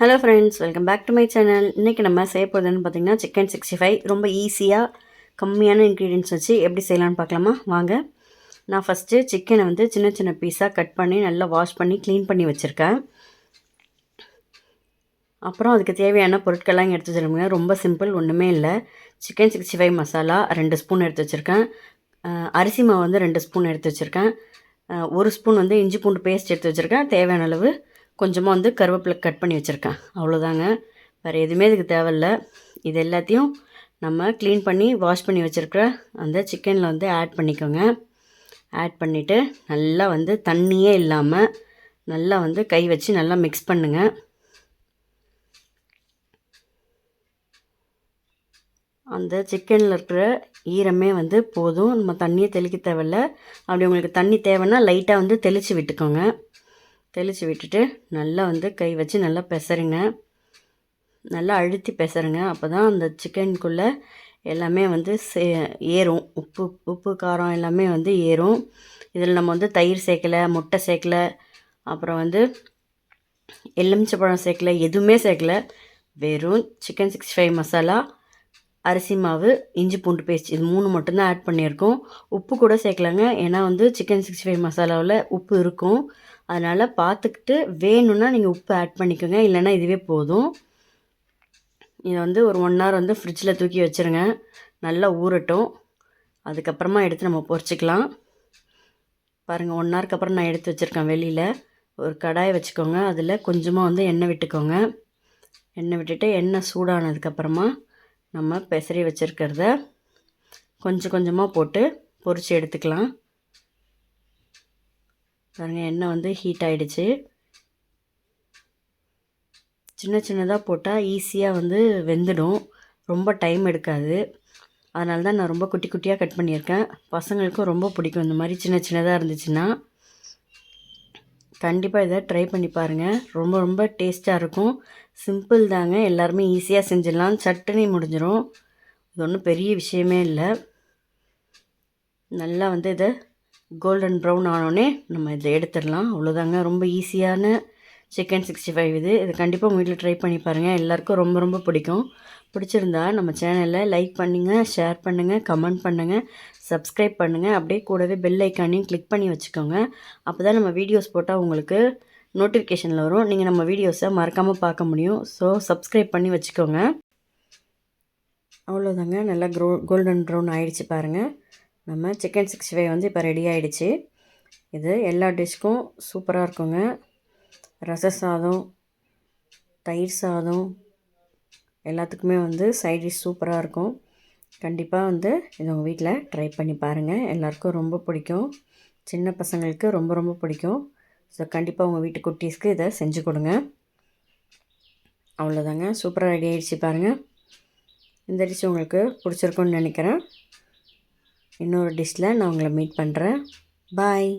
Hello friends welcome back to my channel இன்றைக்கி நம்ம செய்ய போகிறதுன்னு பார்த்தீங்கன்னா சிக்கன் சிக்ஸ்டி ஃபைவ் ரொம்ப ஈஸியாக கம்மியான இன்க்ரீடியன்ஸ் வச்சு எப்படி செய்யலாம்னு பார்க்கலாமா? வாங்க. நான் ஃபஸ்ட்டு சிக்கனை வந்து சின்ன சின்ன பீஸாக கட் பண்ணி நல்லா வாஷ் பண்ணி க்ளீன் பண்ணி வச்சுருக்கேன். அப்புறம் அதுக்கு தேவையான பொருட்கள்லாம் எடுத்து வச்சுருக்கேங்க ரொம்ப சிம்பிள் ஒன்றுமே இல்லை. சிக்கன் சிக்ஸ்டி ஃபைவ் மசாலா ரெண்டு ஸ்பூன் எடுத்து வச்சுருக்கேன். அரிசி மாவு வந்து ரெண்டு ஸ்பூன் எடுத்து வச்சுருக்கேன். ஒரு ஸ்பூன் வந்து இஞ்சி பூண்டு பேஸ்ட் எடுத்து வச்சுருக்கேன். தேவையான அளவு கொஞ்சமாக வந்து கருவேப்பிலை கட் பண்ணி வச்சுருக்கேன். அவ்வளோதாங்க வேறு எதுவுமே இதுக்கு தேவையில்ல. இது எல்லாத்தையும் நம்ம க்ளீன் பண்ணி வாஷ் பண்ணி வச்சுருக்கிற அந்த சிக்கனில் வந்து ஆட் பண்ணிக்கோங்க. ஆட் பண்ணிவிட்டு நல்லா வந்து தண்ணியே இல்லாமல் நல்லா வந்து கை வச்சு நல்லா மிக்ஸ் பண்ணுங்கள் அந்த சிக்கனில் இருக்கிற ஈரமே வந்து போதும். நம்ம தண்ணியை தெளிக்க தேவையில்ல. அப்படி உங்களுக்கு தண்ணி தேவைன்னா லைட்டாக வந்து தெளித்து விட்டுக்கோங்க. தெளித்து விட்டுட்டு நல்லா வந்து கை வச்சு நல்லா பெசருங்க. நல்லா அழுத்தி பெசருங்க. அப்போ தான் அந்த சிக்கனுக்குள்ளே எல்லாமே வந்து சே ஏறும். உப்பு உப்பு காரம் எல்லாமே வந்து ஏறும். இதில் நம்ம வந்து தயிர் சேர்க்கலை முட்டை சேர்க்கலை அப்புறம் வந்து எலுமிச்சப்பழம் சேர்க்கல எதுவுமே சேர்க்கல. வெறும் சிக்கன் சிக்ஸ்டி ஃபைவ் மசாலா அரிசி மாவு இஞ்சி பூண்டு பேஸ்ட் இது மூணு மட்டும்தான் ஆட் பண்ணியிருக்கோம். உப்பு கூட சேர்க்கலாங்க. ஏன்னா வந்து சிக்கன் சிக்ஸ்டி ஃபைவ் மசாலாவில் உப்பு இருக்கும். அதனால் பார்த்துக்கிட்டு வேணும்னா நீங்கள் உப்பு ஆட் பண்ணிக்கோங்க. இல்லைன்னா இதுவே போதும். இதை வந்து ஒரு ஒன் ஹவர் வந்து ஃப்ரிட்ஜில் தூக்கி வச்சுருங்க. நல்லா ஊறட்டும். அதுக்கப்புறமா எடுத்து நம்ம பொரிச்சிக்கலாம். பாருங்கள் ஒன் ஹவருக்கு அப்புறம் நான் எடுத்து வச்சுருக்கேன் வெளியில். ஒரு கடாயை வச்சுக்கோங்க. அதில் கொஞ்சமாக வந்து எண்ணெய் விட்டுக்கோங்க. எண்ணெய் விட்டுட்டு எண்ணெய் சூடானதுக்கப்புறமா நம்ம பெசரி வச்சுருக்கிறத கொஞ்சம் கொஞ்சமாக போட்டு பொரித்து எடுத்துக்கலாம். பாருங்கள் எண்ணெய் வந்து ஹீட் ஆகிடுச்சு சின்ன சின்னதாக போட்டால் ஈஸியாக வந்து வெந்துடும். ரொம்ப டைம் எடுக்காது. அதனால தான் நான் ரொம்ப குட்டி குட்டியாக கட் பண்ணியிருக்கேன். பசங்களுக்கும் ரொம்ப பிடிக்கும். இந்த மாதிரி சின்ன சின்னதாக இருந்துச்சுன்னா கண்டிப்பாக இதை ட்ரை பண்ணி பாருங்கள் ரொம்ப ரொம்ப டேஸ்ட்டாக இருக்கும். சிம்பிள் தாங்க. எல்லாருமே ஈஸியாக செஞ்சிடலாம். சட்னி முடிஞ்சிடும் இது ஒன்றும் பெரிய விஷயமே இல்லை. நல்லா வந்து இதை கோல்டன் ப்ரௌன் ஆனோடனே நம்ம இதை எடுத்துடலாம். அவ்வளோதாங்க. ரொம்ப ஈஸியான சிக்கன் சிக்ஸ்டி ஃபைவ் இது. இது கண்டிப்பாக உங்கள் வீட்டில் ட்ரை பண்ணி பாருங்கள் எல்லாருக்கும் ரொம்ப ரொம்ப பிடிக்கும். பிடிச்சிருந்தா நம்ம சேனலில் லைக் பண்ணுங்கள் ஷேர் பண்ணுங்கள் கமெண்ட் பண்ணுங்கள் சப்ஸ்கிரைப் பண்ணுங்கள் அப்படியே கூடவே பெல் ஐக்கானையும் கிளிக் பண்ணி வச்சுக்கோங்க. அப்போ தான் நம்ம வீடியோஸ் போட்டால் உங்களுக்கு நோட்டிஃபிகேஷனில் வரும். நீங்கள் நம்ம வீடியோஸை மறக்காமல் பார்க்க முடியும். ஸோ சப்ஸ்கிரைப் பண்ணி வச்சுக்கோங்க. அவ்வளோதாங்க. நல்லா க்ரோ கோல்டன் ப்ரௌன் ஆயிடுச்சு பாருங்கள் நம்ம சிக்கன் சிக்ஸ்டி ஃபைவ் வந்து இப்போ ரெடி ஆகிடுச்சு இது எல்லா டிஷ்க்கும் சூப்பராக இருக்குங்க. ரச சாதம் தயிர் சாதம் எல்லாத்துக்குமே வந்து சைட் டிஷ் சூப்பராக இருக்கும். கண்டிப்பாக வந்து இது உங்கள் வீட்டில் ட்ரை பண்ணி பாருங்கள் எல்லாருக்கும் ரொம்ப பிடிக்கும். சின்ன பசங்களுக்கு ரொம்ப ரொம்ப பிடிக்கும். ஸோ கண்டிப்பாக உங்கள் வீட்டு குட்டீஸ்க்கு இதை செஞ்சு கொடுங்க. அவ்வளோதாங்க சூப்பராக ரெடி ஆகிடுச்சு பாருங்கள் இந்த டிஷ் உங்களுக்கு பிடிச்சிருக்குன்னு நினைக்கிறேன். இன்னொரு டிஷ்ஷில் நான் உங்களை மீட் பண்ணுறேன் பாய்